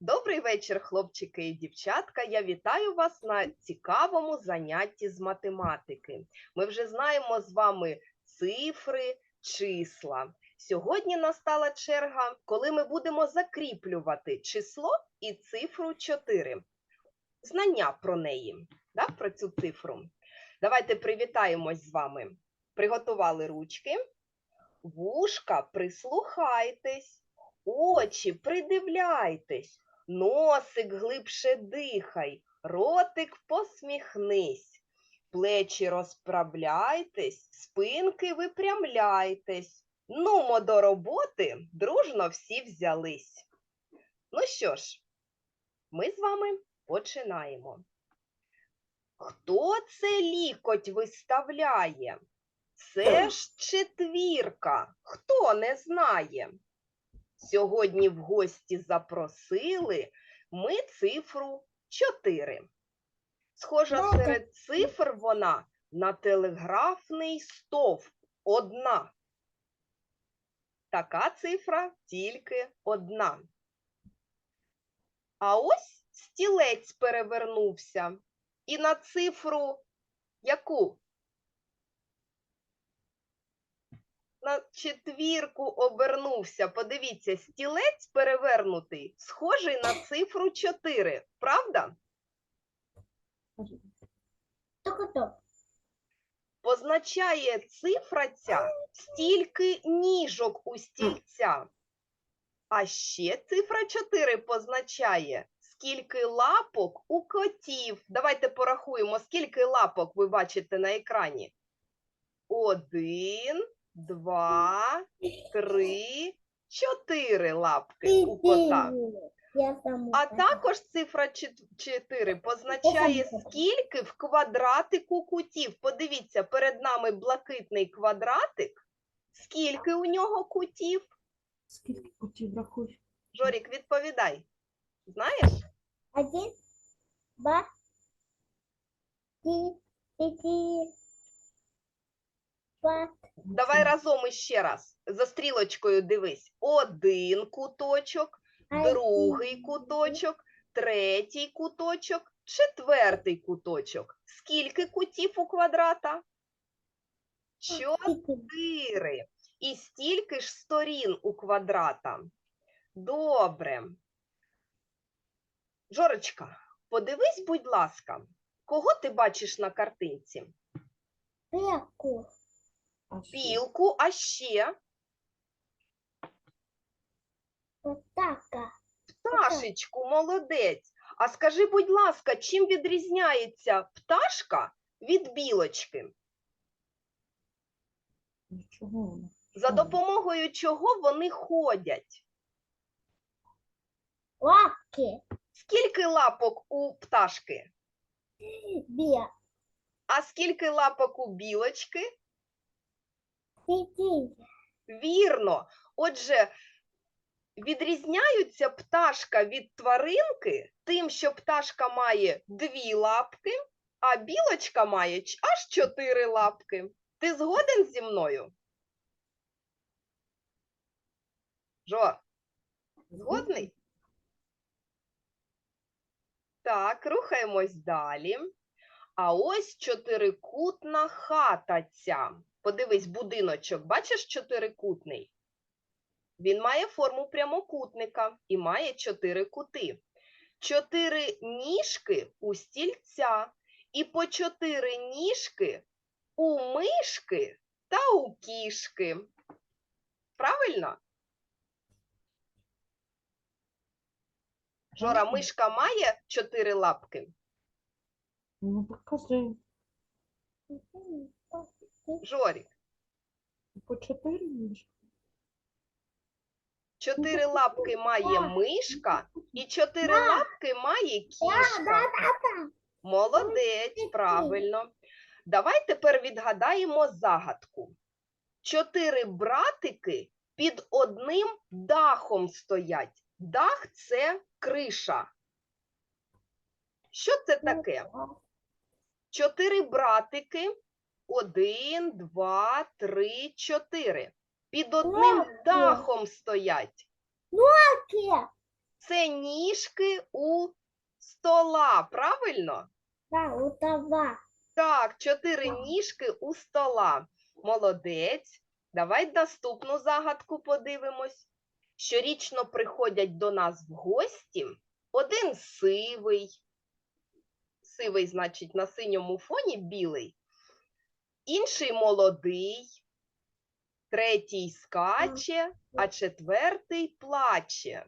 Добрий вечір, хлопчики і дівчатка. Я вітаю вас на цікавому занятті з математики. Ми вже знаємо з вами цифри, числа. Сьогодні настала черга, коли ми будемо закріплювати число і цифру 4. Знання про неї, да, про цю цифру. Давайте привітаємось з вами. Приготували ручки. Вушка, прислухайтесь, очі, придивляйтесь. Носик глибше дихай, ротик посміхнись, плечі розправляйтесь, спинки випрямляйтесь. Нумо до роботи, дружно всі взялись. Ну що ж, ми з вами починаємо. Хто це лікоть виставляє? Це ж четвірка. Хто не знає? Сьогодні в гості запросили ми цифру 4. Схожа серед цифр вона на телеграфний стовп одна. Така цифра тільки одна. А ось стілець перевернувся. І на цифру яку? На четвірку обернувся. Подивіться, стілець перевернутий, схожий на цифру 4. Правда? Позначає цифра ця стільки ніжок у стільця. А ще цифра 4 позначає, скільки лапок у котів. Давайте порахуємо, скільки лапок ви бачите на екрані. Один, два, три, чотири лапки у кота. А також цифра 4 позначає, скільки в квадратику кутів. Подивіться, перед нами блакитний квадратик. Скільки у нього кутів? Скільки кутів рахуй? Жорік, відповідай. Знаєш? Один, два, три, четыре, два, Давай разом іще раз. За стрілочкою дивись. Один куточок, другий куточок, третій куточок, четвертий куточок. Скільки кутів у квадрата? Чотири. І стільки ж сторін у квадрата. Добре. Жорочка, подивись, будь ласка, кого ти бачиш на картинці? Пеку, Пілку, а ще потака, пташечку, молодець. А скажи, будь ласка, чим відрізняється пташка від білочки? Нічого. За допомогою чого вони ходять? лапки, Скільки лапок у пташки? две, А скільки лапок у білочки? Вірно. Отже, відрізняються пташка від тваринки тим, що пташка має дві лапки, а білочка має аж чотири лапки. Ти згоден зі мною? Жор, згодний? Так, рухаємось далі. А ось чотирикутна хата ця. Подивись, будиночок, бачиш чотирикутний? Він має форму прямокутника і має чотири кути. Чотири ніжки у стільця і по чотири ніжки у мишки та у кішки. Правильно? Жора, мишка має чотири лапки? Ну, покажи. Жорік, По чотири ніж. чотири лапки має мишка і чотири лапки має кішка. Молодець, правильно. Давай тепер відгадаємо загадку. Чотири братики під одним дахом стоять. Дах це криша. Що це таке? Чотири братики. Один, два, три, чотири. Під одним Лапки. дахом стоять. Таке. Це ніжки у стола, правильно? Да, утова. Так, чотири Так. ніжки у стола. Молодець. Давай наступну загадку подивимось. Щорічно приходять до нас в гості один сивий, сивий, значить, на синьому фоні білий, інший молодий, третій скаче, а четвертий плаче.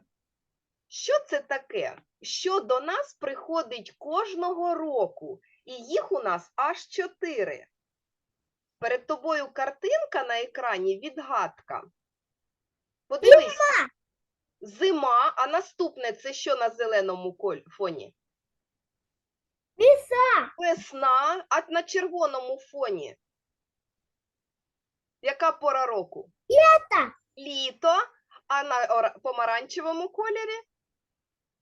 Що це таке? Що до нас приходить кожного року? і їх у нас аж чотири. Перед тобою картинка на екрані відгадка. Подивись. Зима, а наступне це що на зеленому фоні? Віса. Весна, а на червоному фоні. Яка пора року? Літо. Літо, а на помаранчевому кольорі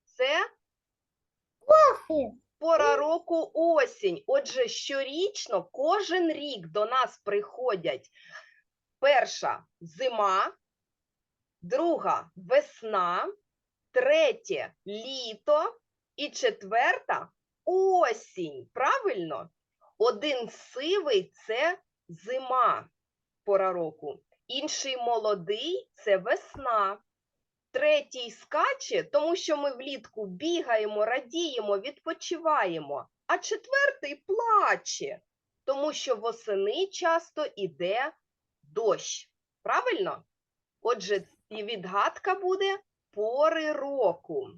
це Кофе. Пора року осінь. Отже, щорічно, кожен рік до нас приходять перша зима, друга весна, третє літо і четверта осінь. Правильно? Один сивий це зима пора року, інший молодий це весна. Третій скаче, тому що ми влітку бігаємо, радіємо, відпочиваємо. А четвертий плаче, тому що восени часто іде дощ. Правильно? Отже, і відгадка буде пори року.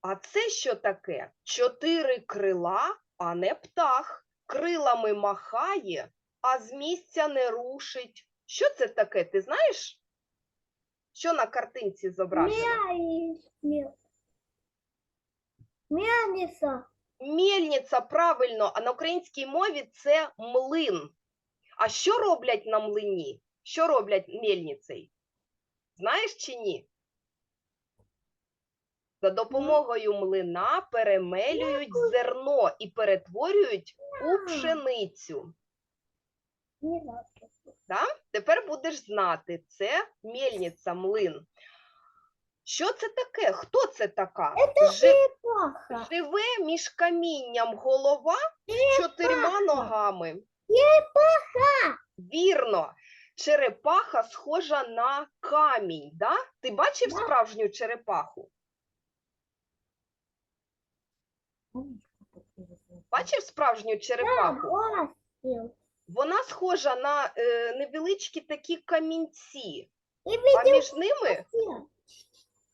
А це що таке? Чотири крила, а не птах. Крилами махає, а з місця не рушить. Що це таке? Ти знаєш? Що на картинці зображено? Мяльница. Мельниця, правильно, а на українській мові це млин. А що роблять на млині? Що роблять мельницею? Знаєш чи ні? За допомогою млина перемелюють зерно і перетворюють у пшеницю. Мелочи. Тепер будеш знати, це мельниця, млин. Що це таке? Хто це така? Жи-. Живе між камінням голова з чотирма ногами. Вірно, черепаха схожа на камінь. Да? Ти бачив справжню черепаху? Бачив справжню черепаху? Вона схожа на е, невеличкі такі камінці, а між ними,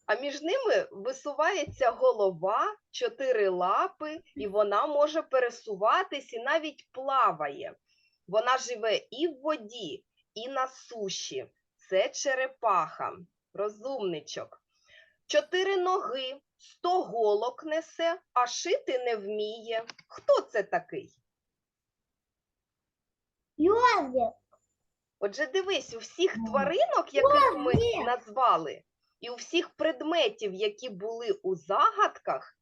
а між ними висувається голова, чотири лапи, і вона може пересуватись і навіть плаває. Вона живе і в воді, і на суші. Це черепаха, розумничок. Чотири ноги, сто голок несе, а шити не вміє. Хто це такий? Ёзик. Отже, дивись, у всіх тваринок, яких ми назвали, і у всіх предметів, які були у загадках,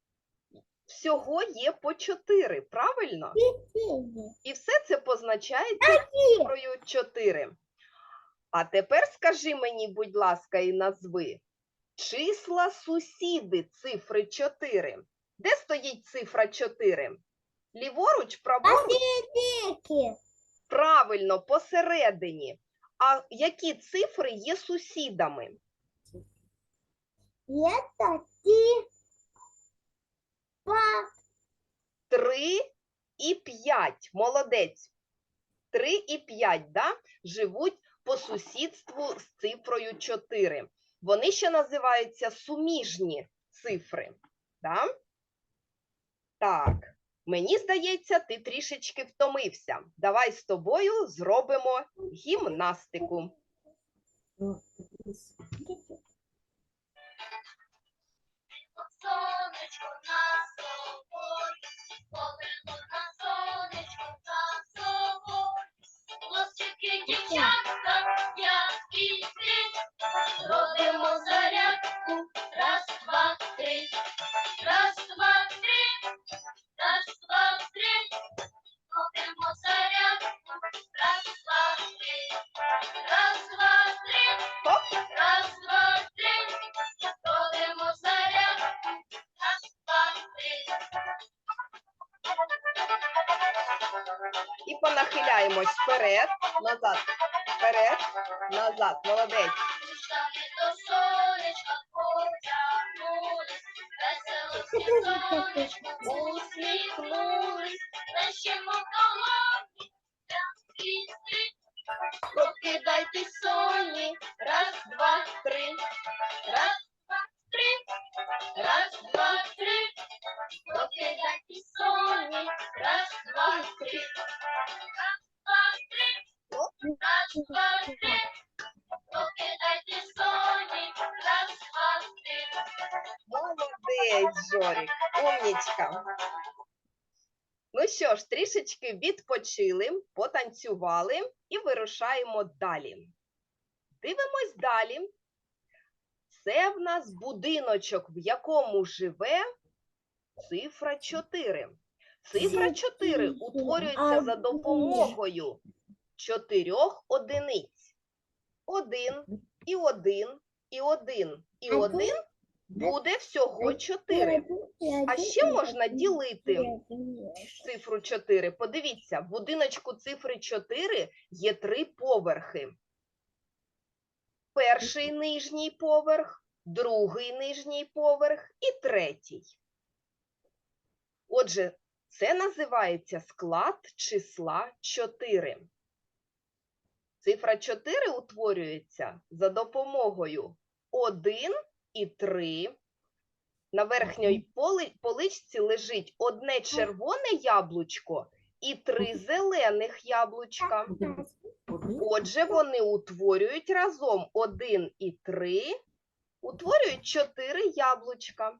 всього є по чотири, правильно? І все це позначається цифрою 4. А тепер скажи мені, будь ласка, і назви числа сусіди цифри 4. Де стоїть цифра 4? Ліворуч, праворуч? Посерединке. Правильно, посередині. А які цифри є сусідами? Это ти. Па. 3 і 5. Молодець. 3 і 5, да? живуть по сусідству з цифрою 4. Вони ще називаються суміжні цифри. Да? Так, мені здається, ти трішечки втомився. Давай з тобою зробимо гімнастику. Сонечко на собою, повело на сонечко на собою. хлопчики, дівчатка, я і ти робимо зарядку. Раз, два, три, раз, два, три, раз, два, три, робимо зарядку. Раз, два, три, раз, два, три, раз, два, три. Молодець. Рушали до сонечка, потягнулись, весело сонечку усміхнулись, плещемо колонки, пісні, Прокидайте соні. Раз, два, Молодець, Жорік. Умнічка. Ну що ж, трішечки відпочили, потанцювали і вирушаємо далі. Дивимось далі. Це в нас будиночок, в якому живе цифра 4. Цифра 4 утворюється за допомогою чотирьох одиниць. Один і один, і один, і один буде всього 4. А ще можна ділити цифру 4. Подивіться, в будиночку цифри 4 є три поверхи. Перший нижній поверх, другий нижній поверх і третій. Отже, це називається склад числа 4. Цифра 4 утворюється за допомогою 1 і 3. На верхній поличці лежить одне червоне яблучко і три зелених яблучка. Отже, вони утворюють разом 1 і 3, утворюють 4 яблучка.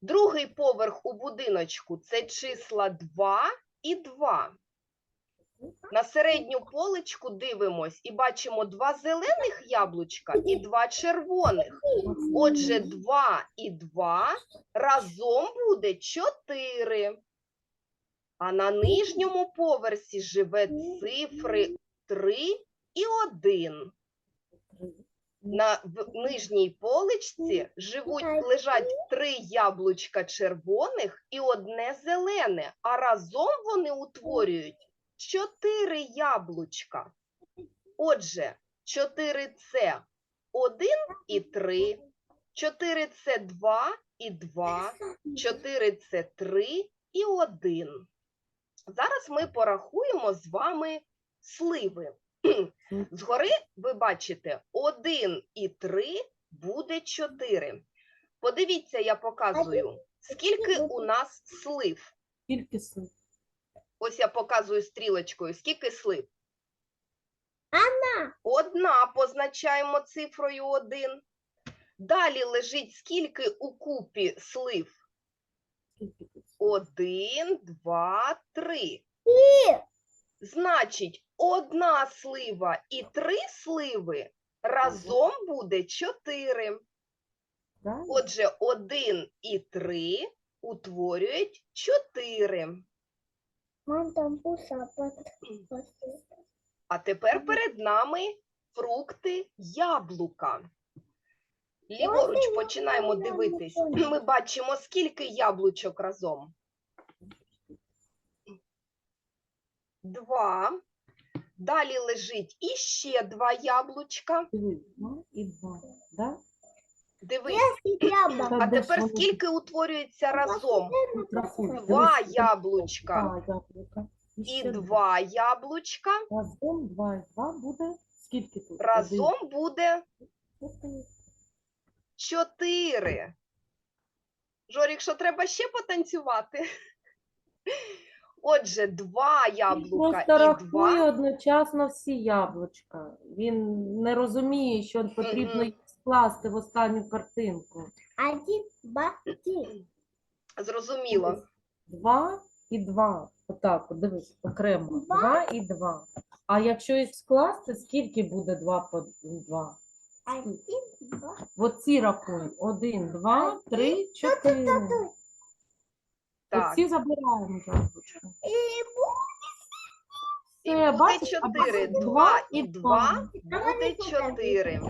Другий поверх у будиночку це числа 2 і 2. На середню поличку дивимось і бачимо два зелених яблучка і два червоних. Отже, 2 і 2 разом буде 4. А на нижньому поверсі живе цифри 3 і 1. На нижній поличці живуть, лежать три яблучка червоних і одне зелене, а разом вони утворюють чотири яблучка. Отже, 4 це 1 і 3, 4 це 2 і 2, 4 це 3 і 1. Зараз ми порахуємо з вами сливи. Згори ви бачите 1 і 3 буде 4. Подивіться, я показую, скільки у нас слив. Скільки слив? Ось я показую стрілочкою, скільки слив. Одна позначаємо цифрою 1. Далі лежить скільки у купі слив. Один, два, три. Значить, одна слива і три сливи разом буде чотири. Отже, один і три утворюють чотири. Мам, там пуса А тепер перед нами фрукти яблука. Ліворуч починаємо дивитись. Ми бачимо, скільки яблучок разом. Два. Далі лежить іще два яблучка. І два. Да? Дивись, а тепер скільки утворюється разом? Два яблучка і два яблучка. Разом два і два буде. Скільки тут? Разом буде Чотири. Жорік, що треба ще потанцювати? Отже, два яблука Просто і рахує одночасно всі яблучка. Він не розуміє, що потрібно їх скласти в останню картинку. Один, два, три. Зрозуміло. Два і два. Отак, от, дивись, окремо. Два. Два і два. А якщо їх скласти, скільки буде два по два? Один, два. Оці рахуй. Один, два, три, чотири. Так. Оці забираємо. И І Все, буде бачиш, а чотири. Два і два два. буде чотири.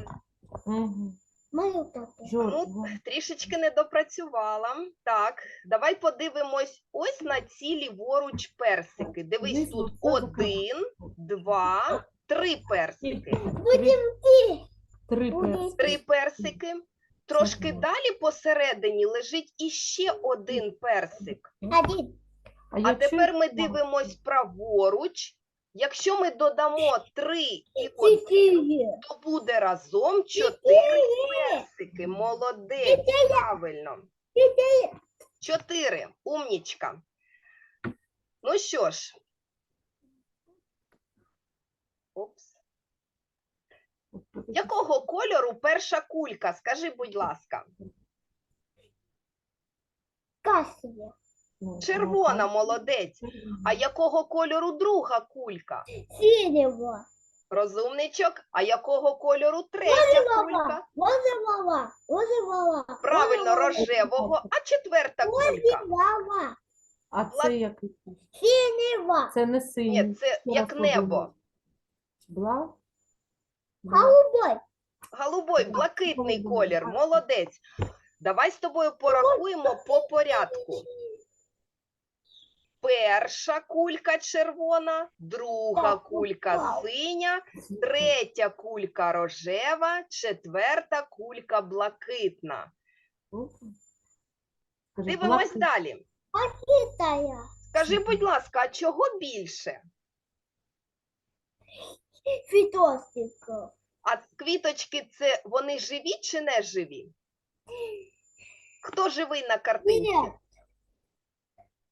Угу. Мою папу. Жор, Ну, Трішечки не допрацювала. Так, давай подивимось ось на ці ліворуч персики. Дивись, Дивись, тут оце один, два, три персики. Скільки? Будем ти. Три перси. Три персики. Трошки Мгм. далі посередині лежить іще один персик. Один. А якщо тепер ми дивимось праворуч. Якщо ми додамо три і то буде разом чотири персики. Молодець, правильно. Чотири. Умнічка. Ну що ж. Опс. Якого кольору перша кулька? Скажи, будь ласка. Кассове. Червона, молодець. А якого кольору друга кулька? Синего. Розумничок. А якого кольору третя кулька? Розового. Розового. Правильно, рожевого. А четверта кулька? Розового. А це який? Синего. Це не синій. Ні, це як небо. Бла. Голубой. Голубой, блакитний колір. Молодець. Давай з тобою порахуємо по порядку. Перша кулька червона, друга кулька синя, третя кулька рожева, четверта кулька блакитна. Дивимось далі. Скажи, будь ласка, а чого більше? Фитосика. А квіточки це вони живі чи не живі? Хто живий на картинці?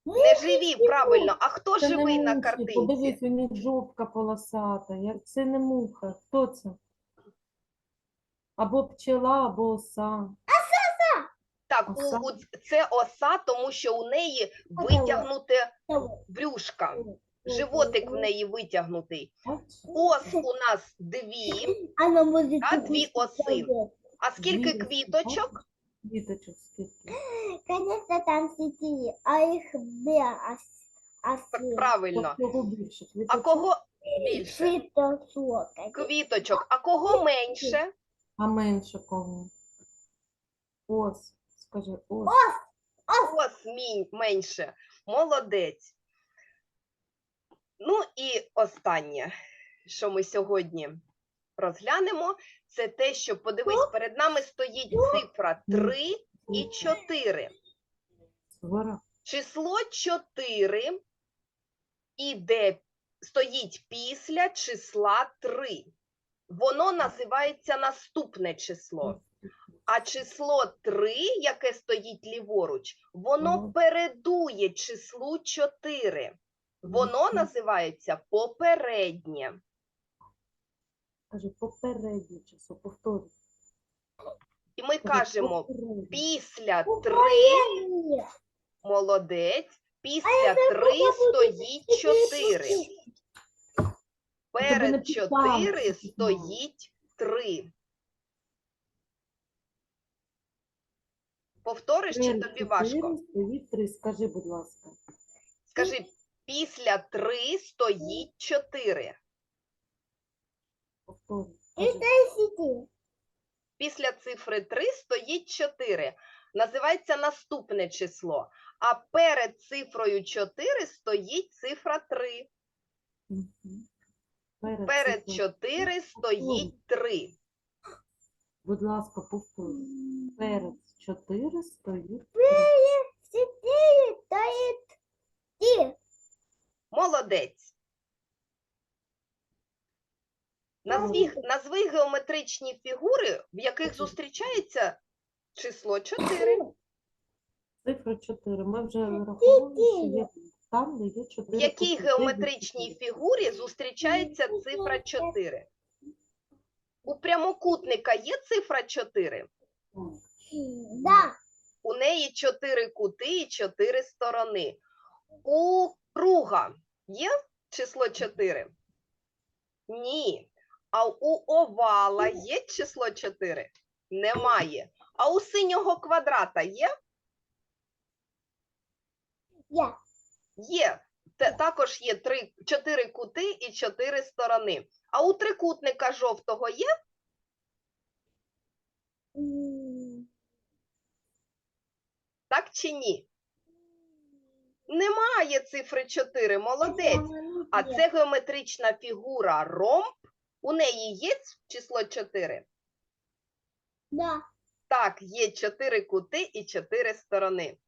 Нет. Не живі, правильно. А хто Це не живий на мухи, картинці? Подивись, у них жовтка полосата. Я- Це не муха. Хто це? Або пчела, або оса. Так, у, Оса. у, це оса, тому що у неї витягнуте брюшка, животик в неї витягнутий. Ос у нас дві. Она А, дві оси. А скільки Дві квіточок? Квіточок скільки? Конечно, там четыре, а их две ос- осы. Правильно. Кого більше? А Квіточок? кого більше? Фитосок. Квіточок. А кого менше? А менше кого? Ос. Скажи, ос. Ос мій менше. Молодець. Ну і останнє, що ми сьогодні розглянемо, це те, що подивись, перед нами стоїть цифра 3 і 4. Число 4 іде, стоїть після числа 3. Воно називається наступне число. А число 3, яке стоїть ліворуч, воно передує числу 4. Воно називається попереднє. Скажи, попереднє число, повторюй. І ми кажемо, попереднє. після 3 Попереднее. молодець, після 3 стоїть 4. тебе Перед написали, 4 що ти стоїть 3. Повториш чи тобі важко? Стоїть три. Скажи, будь ласка. Скажи, після 3 стоїть 4. Після цифри 3 стоїть 4. Називається наступне число. А перед цифрою 4 стоїть цифра 3. Мгм. Перед цифрою- 4 стоїть 3. Будь ласка, повторюй. Перед 4 стоїть. Молодець. Назви, назви геометричні фігури, в яких зустрічається число 4. цифра 4. Ми вже що є там, де є 4. В якій геометричній фігурі зустрічається цифра 4? У прямокутника є цифра 4? Да. У неї 4 кути і 4 сторони. У круга є число 4? Ні. А у овала є число 4? Немає. А у синього квадрата є? Є. Є. Те, також є три, чотири кути і чотири сторони. А у трикутника жовтого є? Так чи ні? Немає цифри 4, молодець. А це геометрична фігура ром у неї є число 4? Да. Так, є 4 кути і 4 сторони.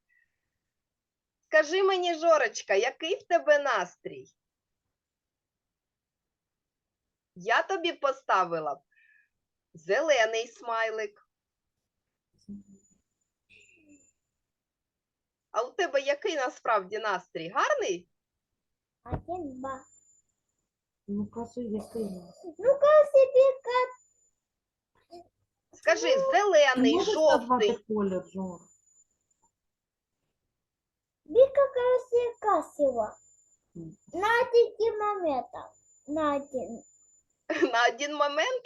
Скажи мені, Жорочка, який в тебе настрій? Я тобі поставила б зелений смайлик. А у тебе який насправді настрій? Гарний? Один, два. Ну, кажи, який. Ну-ка себе как Скажи, Ти зелений, жовтий. колір, Жор? Вика красиво красиво. На один моментов. На один. На один момент.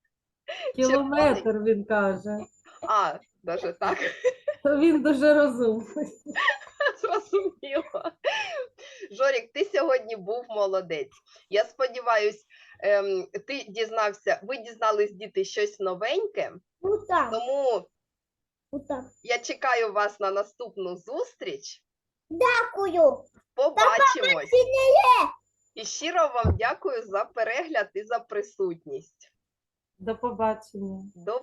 Кілометр, він каже. А, даже так. Він дуже розумний. Зрозуміло. Жорік, ти сьогодні був молодець. Я сподіваюсь, ем, ти дізнався, ви дізнались діти щось новеньке, Вот там. тому Вот там. я чекаю вас на наступну зустріч. Дякую. Побачимось. І щиро вам дякую за перегляд і за присутність. До побачення. До